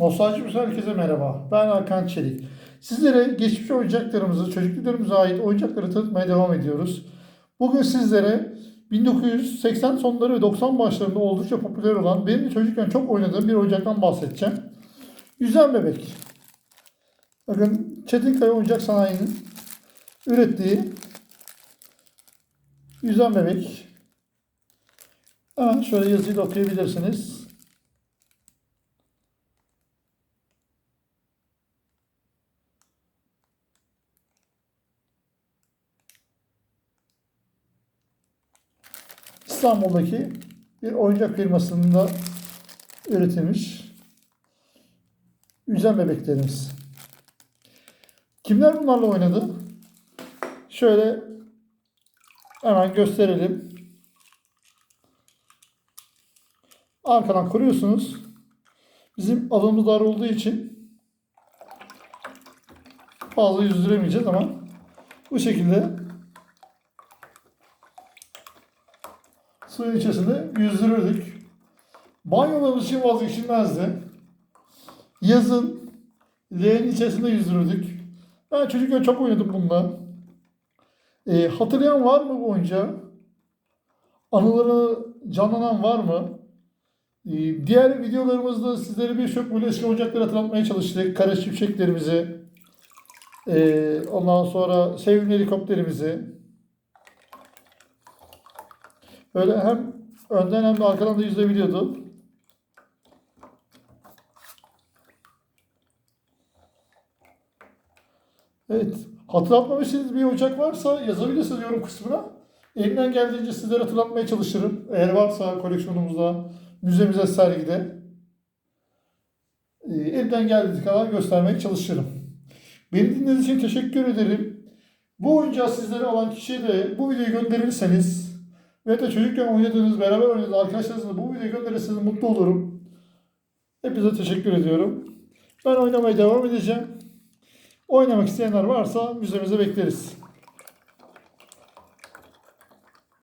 Nostalji herkese merhaba. Ben Hakan Çelik. Sizlere geçmiş oyuncaklarımızı, çocukluğumuza ait oyuncakları tanıtmaya devam ediyoruz. Bugün sizlere 1980 sonları ve 90 başlarında oldukça popüler olan, benim çocukken çok oynadığım bir oyuncaktan bahsedeceğim. Yüzen Bebek. Bakın Çetinkaya Oyuncak Sanayi'nin ürettiği Yüzen Bebek. Hemen şöyle yazıyı da okuyabilirsiniz. İstanbul'daki bir oyuncak firmasında üretilmiş yüzen bebeklerimiz. Kimler bunlarla oynadı? Şöyle hemen gösterelim. Arkadan kuruyorsunuz. Bizim alanımız dar olduğu için fazla yüzdüremeyeceğiz ama bu şekilde suyun içerisinde yüzdürürdük. Banyolarımız için vazgeçilmezdi. Yazın leğenin içerisinde yüzdürürdük. Ben çocukken çok oynadım bununla. Ee, hatırlayan var mı bu oyuncağı? Anıları canlanan var mı? Ee, diğer videolarımızda sizlere birçok böyle eski oyuncakları hatırlatmaya çalıştık. Kara şimşeklerimizi, ee, ondan sonra sevimli helikopterimizi, Böyle hem önden hem de arkadan da yüzebiliyordu. Evet. Hatırlatmamışsınız bir oyuncak varsa yazabilirsiniz yorum kısmına. Elimden geldiğince sizlere hatırlatmaya çalışırım. Eğer varsa koleksiyonumuzda, müzemize, sergide. Ee, elimden geldiği kadar göstermeye çalışırım. Beni dinlediğiniz için teşekkür ederim. Bu oyuncağı sizlere alan kişiye de bu videoyu gönderirseniz ve de çocukken oynadığınız, beraber oynadığınız arkadaşlarınızla bu videoyu gönderirseniz mutlu olurum. Hepinize teşekkür ediyorum. Ben oynamaya devam edeceğim. Oynamak isteyenler varsa müzemize bekleriz.